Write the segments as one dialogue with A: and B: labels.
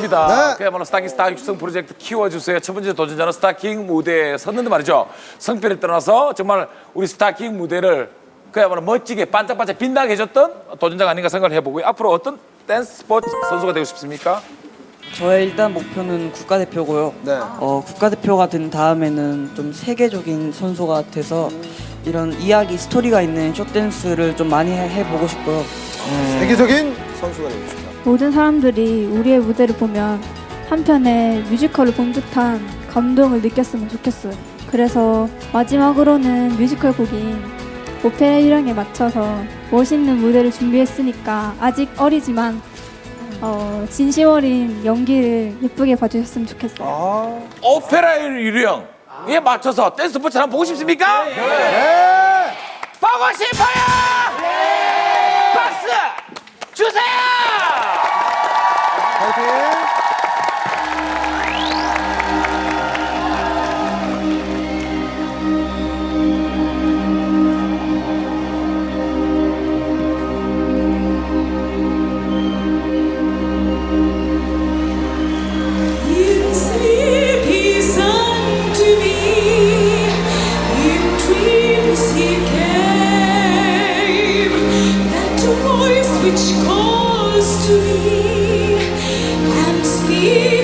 A: 있습니다.
B: 네.
A: 그야말로 스타킹 스타 육성 프로젝트 키워주세요. 첫 번째 도전자는 스타킹 무대에 섰는데 말이죠. 성패를 떠나서 정말 우리 스타킹 무대를 그야말로 멋지게 반짝반짝 빛나게 해줬던 도전자가 아닌가 생각을 해보고요. 앞으로 어떤 댄스 스포츠 선수가 되고 싶습니까?
C: 저의 일단 목표는 국가대표고요.
B: 네.
C: 어, 국가대표가 된 다음에는 좀 세계적인 선수가 돼서 이런 이야기 스토리가 있는 쇼 댄스를 좀 많이 해- 해보고 싶고요.
B: 세계적인 선수가 되고 싶다.
D: 모든 사람들이 우리의 무대를 보면 한편의 뮤지컬을 본 듯한 감동을 느꼈으면 좋겠어요. 그래서 마지막으로는 뮤지컬 곡인 오페라 유령에 맞춰서 멋있는 무대를 준비했으니까 아직 어리지만 어, 진심 어린 연기를 예쁘게 봐주셨으면 좋겠어요.
B: 아.
A: 오페라의 유령에 맞춰서 댄스 스포츠 한번 보고 싶습니까?
B: 네.
A: 보고 싶어요! 박수 주세요!
E: Which calls to me
F: you.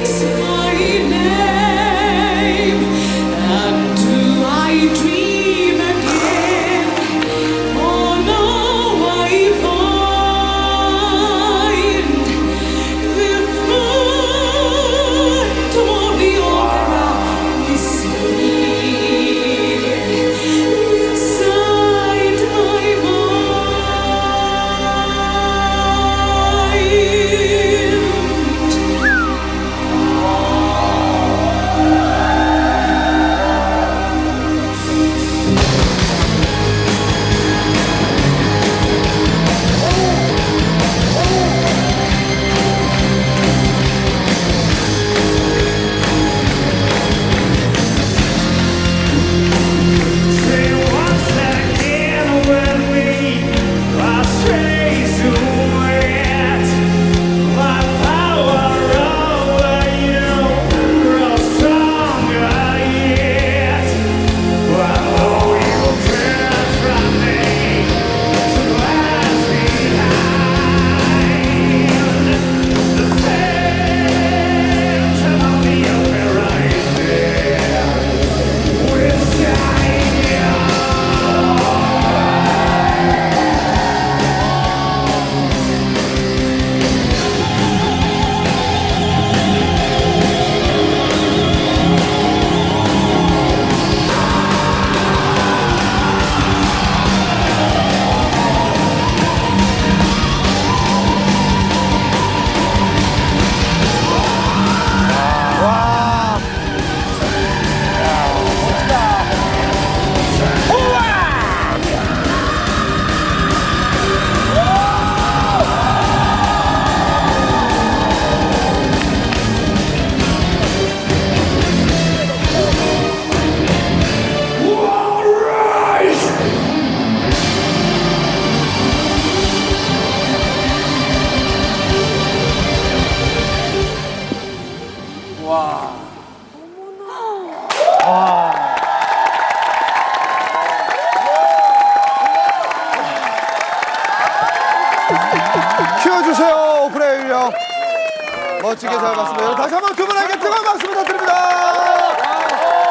B: 멋지게 잘 봤습니다. 여러분 다시 한번 두 분에게 뜨거운 박수 부탁드립니다.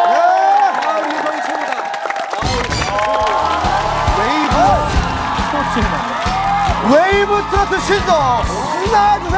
B: 네. 웨이브 웨이브 트로트 신동 나주